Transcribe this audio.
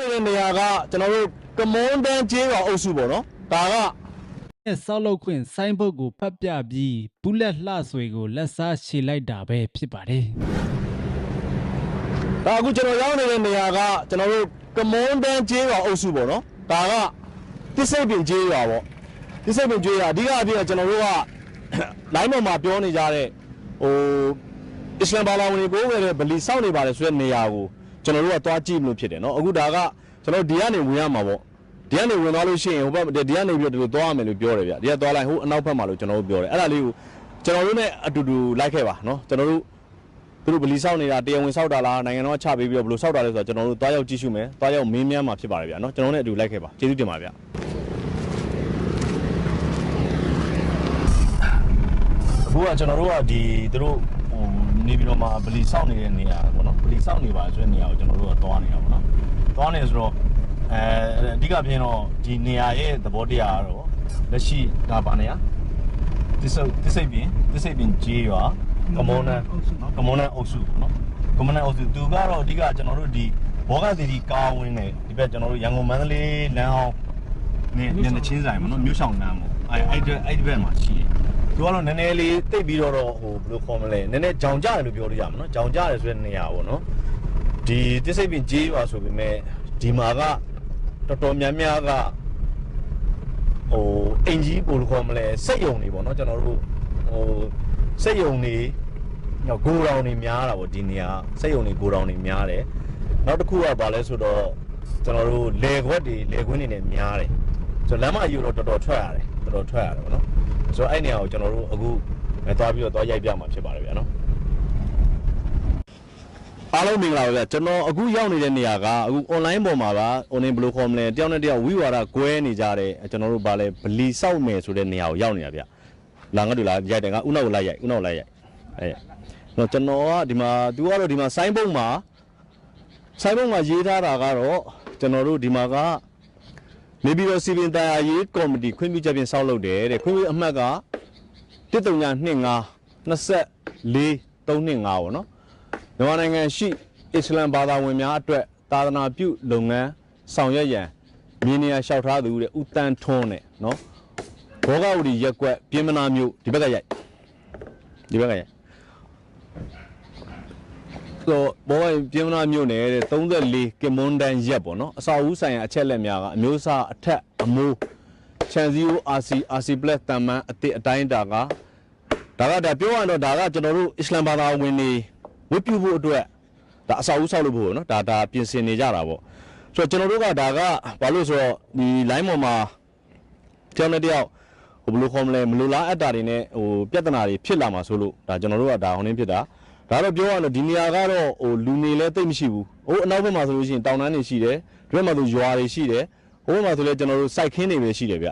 နေတဲ့နေရာကကျွန်တော်တို့ကမွန်တန်းကျေးရွာအုပ်စုပေါ့နော်ဒါကနဲ့ဆောက်လုပ်ခွင့်ဆိုင်းဘုတ်ကိုဖတ်ပြပြီးဘူးလက်လှဆွေကိုလက်စားရှည်လိုက်တာပဲဖြစ်ပါတယ်ဒါအခုကျွန်တော်ရောက်နေတဲ့နေရာကကျွန်တော်တို့ကမွန်တန်းကျေးရွာအုပ်စုပေါ့နော်ဒါကတစ္ဆိတ်ပင်ကျေးရွာပေါ့တစ္ဆိတ်ပင်ကျေးရွာအဓိကအပြင်ကကျွန်တော်တို့ကလိုင်းပေါ်မှာပြောနေကြတဲ့ဟိုအစ္စလမ်ဘာသာဝင်တွေကိုဝယ်တဲ့ဗလီစောင့်နေပါတယ်ဆိုတဲ့နေရာကို ကျွန်တော်တို့ကသွားကြည့်မလို့ဖြစ်တယ်နော်အခုဒါကကျွန်တော်ဒီကနေဝင်ရမှာပေါ့ဒီကနေဝင်သွားလို့ရှိရင်ဟိုဘက်ဒီကနေပြီးတော့ဒီလိုသွားရမယ်လို့ပြောတယ်ဗျဒီကသွားလိုက်ဟိုအနောက်ဘက်မှာလို့ကျွန်တော်တို့ပြောတယ်အဲ့ဒါလေးကိုကျွန်တော်တို့ ਨੇ အတူတူလိုက်ခဲ့ပါနော်ကျွန်တော်တို့သူတို့ဗလီဆောက်နေတာတရားဝင်ဆောက်တာလားနိုင်ငံတော်ကချပေးပြီးတော့ဘယ်လိုဆောက်တာလဲဆိုတော့ကျွန်တော်တို့တွားရောက်ကြည့်ရှုမယ်တွားရောက်မင်းမြန်းမှာဖြစ်ပါတယ်ဗျာနော်ကျွန်တော်တို့ ਨੇ အတူလိုက်ခဲ့ပါကျေးဇူးတင်ပါဗျာအခုကကျွန်တော်တို့ကဒီသူတို့ဟို နေပြီးတော့မှဗလီဆောက်နေတဲ့နေရာပေါ့နော်ဗလီဆောက်နေပါဆိုတဲ့နေရာကိုကျွန်တော်တို့ကတွားနေတာပေါ့နော်တွားနေဆိုတော့အဲအဓိကပြင်းတော့ဒီနေရာရဲ့သဘောတရားကတော့လက်ရှိဒါပါနေရဒီစိတ်ဒီစိတ်ပင်ဒီစိတ်ပင်ကြီးရွာကမုန်းနဲ့ကမွန်နန်အုပ်စုပေါ့နော်ကမွန်နန်အုပ်စုသူကတော့အဓိကကျွန်တော်တို့ဒီဘောဂသီတီကားဝင်းနဲ့ဒီဘက်ကျွန်တော်တို့ရန်ကုန်မန္တလေးလမ်းအောင်နေနေနေချင်းဆိုင်ပေါ့နော်မြို့ဆောင်လမ်းပေါ့အဲအဲ့ဒီအဲ့ဒီဘက်မှာရှိတယ် သူကတော့နည်းနည်းလေးတိတ်ပြီးတော့တော့ဟိုဘယ်လိုခေါ်မလဲနည်းနည်းကြောင်ကြတယ်လို့ပြောလို့ရမှာနော်ကြောင်ကြတယ်ဆိုတဲ့နေရာပေါ့နော်ဒီတစ္ဆိတ်ပင်ကြီးရွာဆိုပေမဲ့ဒီမှာကတော်တော်များများကဟိုအင်ကြီးဘယ်လိုခေါ်မလဲစက်ယုံနေပေါ့နော်ကျွန်တော်တို့ဟိုစက်ယုံနေညဂိုတောင်နေများတာပေါ့ဒီနေရာစက်ယုံနေဂိုတောင်နေများတယ်နောက်တစ်ခုကဘာလဲဆိုတော့ကျွန်တော်တို့လေခွက်တွေလေခွင်းတွေနဲ့များတယ်ဆိုတော့လမ်းမကြီးတော့တော်တော်ထွက်ရတယ်တော်တော်ထွက်ရတယ်ပေါ့နော် ဆိုတော့အဲ့နေရာကိုကျွန်တော်တို့အခုအဲသွားပြီးတော့သွားရိုက်ပြမှာဖြစ်ပါတယ်ဗျာနော်အားလုံးမင်္ဂလာပါဗျာကျွန်တော်အခုရောက်နေတဲ့နေရာကအခု online ပေါ်မှာပါ online ဘယ်လိုခေါ်မလဲတယောက်နဲ့တယောက်ဝိဝါဒကွဲနေကြတဲ့ကျွန်တော်တို့ဗာလဲဗလီစောက်မယ်ဆိုတဲ့နေရာကိုရောက်နေတာဗျလာငါတို့လာရိုက်တယ်ကဥနောက်ကိုလိုက်ရိုက်ဥနောက်လိုက်ရိုက်အဲတော့ကျွန်တော်ကဒီမှာ तू ကတော့ဒီမှာဆိုင်းဘုတ်မှာဆိုင်းဘုတ်မှာရေးထားတာကတော့ကျွန်တော်တို့ဒီမှာက နေပြည်တော်စီပင်တရားရေးကော်မတီခွင့်ပြုချက်ဖြင့်ဆောက်လုပ်တယ်တဲ့ခွင့်ပြုအမှတ်က1325 24 325ပေါ့နော်မြန်မာနိုင်ငံရှိအစ္စလမ်ဘာသာဝင်များအတွက်သာသနာပြုလုပ်ငန်းဆောင်ရွက်ရန်မြေနေရာလျှောက်ထားသူတဲ့ဦးတန်းထွန်းနဲ့နော်ဘောဂဝတီရက်ကွက်ပြင်မနာမျိုးဒီဘက်ကရိုက်ဒီဘက်ကရိုက် ဆိုဘောဂဝတီပြင်မနာမျိုးနဲ့တဲ့34ကင်မွန်ဒန်ရက်ပေါ့နော်အစာဦးဆိုင်ရာအချက်လက်များကအမျိုးအစားအထက်အမိုးချန်စီယို RC RC+ တန်မန်အစ်အတိုင်းတာကဒါကဒါပြောရရင်တော့ဒါကကျွန်တော်တို့အစ္စလမ်ဘာသာဝင်တွေဝတ်ပြုဖို့အတွက်ဒါအစာအုပ်ဆောက်လို့ဖို့နော်ဒါဒါပြင်ဆင်နေကြတာပေါ့ဆိုတော့ကျွန်တော်တို့ကဒါကဘာလို့ဆိုတော့ဒီ line ပေါ်မှာကျောင်းနဲ့တယောက်ဟိုဘယ်လိုခေါ်မလဲမလိုလားအပ်တာတွေနဲ့ဟိုပြဿနာတွေဖြစ်လာမှာဆိုလို့ဒါကျွန်တော်တို့ကဒါဟိုနေဖြစ်တာ ဒါတော့ပြောရရင်တော့ဒီနေရာကတော့ဟိုလူနေလဲတိတ်မရှိဘူးဟိုအနောက်ဘက်မှာဆိုလို့ရှိရင်တောင်တန်းတွေရှိတယ်ဒီဘက်မှာဆိုရွာတွေရှိတယ်ဟိုဘက်မှာဆိုလဲကျွန်တော်တို့စိုက်ခင်းတွေပဲရှိတယ်ဗျ